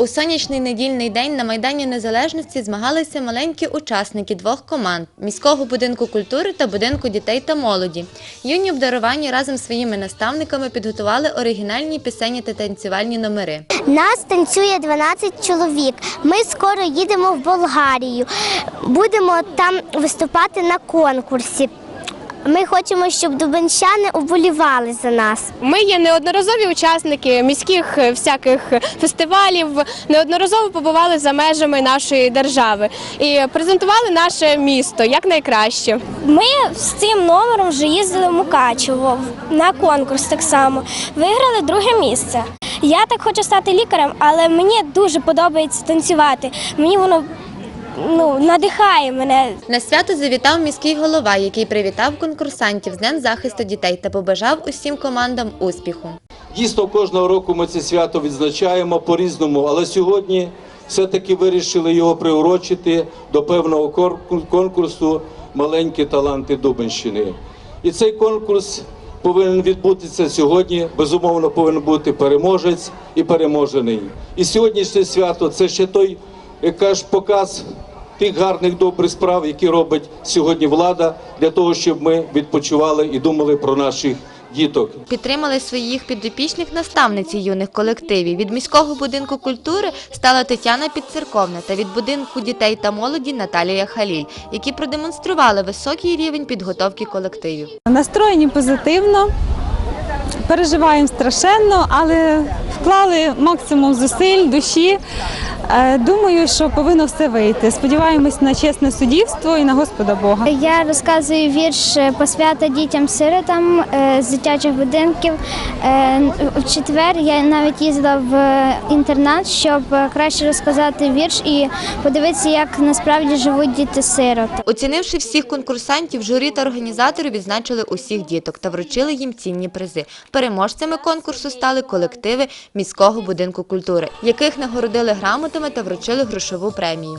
У сонячний недільний день на Майдані Незалежності змагалися маленькі учасники двох команд міського будинку культури та будинку дітей та молоді. Юні обдаровані разом з своїми наставниками підготували оригінальні пісенні та танцювальні номери. Нас танцює 12 чоловік. Ми скоро їдемо в Болгарію. Будемо там виступати на конкурсі. Ми хочемо, щоб дубенчани уболівали за нас. Ми є неодноразові учасники міських е, всяких фестивалів, неодноразово побували за межами нашої держави і презентували наше місто як найкраще. Ми з цим номером вже їздили в Мукачево на конкурс так само. Виграли друге місце. Я так хочу стати лікарем, але мені дуже подобається танцювати. Мені воно ну, надихає мене. На свято завітав міський голова, який привітав конкурсантів з Днем захисту дітей та побажав усім командам успіху. Дійсно, кожного року ми це свято відзначаємо по-різному, але сьогодні все-таки вирішили його приурочити до певного конкурсу Маленькі таланти Дубенщини. І цей конкурс повинен відбутися сьогодні. Безумовно, повинен бути переможець і переможений. І сьогоднішнє свято це ще той, як кажеш, показ тих гарних добрих справ, які робить сьогодні влада, для того, щоб ми відпочивали і думали про наших діток. Підтримали своїх підопічних наставниці юних колективів. Від міського будинку культури стала Тетяна Підцерковна та від будинку дітей та молоді Наталія Халіль, які продемонстрували високий рівень підготовки колективів. Настроєні позитивно, переживаємо страшенно, але вклали максимум зусиль, душі. Е, Думаю, що повинно все вийти. Сподіваємось на чесне суддівство і на Господа Бога. Я розказую вірш посвята дітям-сиротам е, з дитячих будинків. Е, В четвер я навіть їздила в інтернат, щоб краще розказати вірш і подивитися, як насправді живуть діти-сироти. Оцінивши всіх конкурсантів, журі та організатори відзначили усіх діток та вручили їм цінні призи. Переможцями конкурсу стали колективи міського будинку культури, яких нагородили грамотами та вручили грошову премію.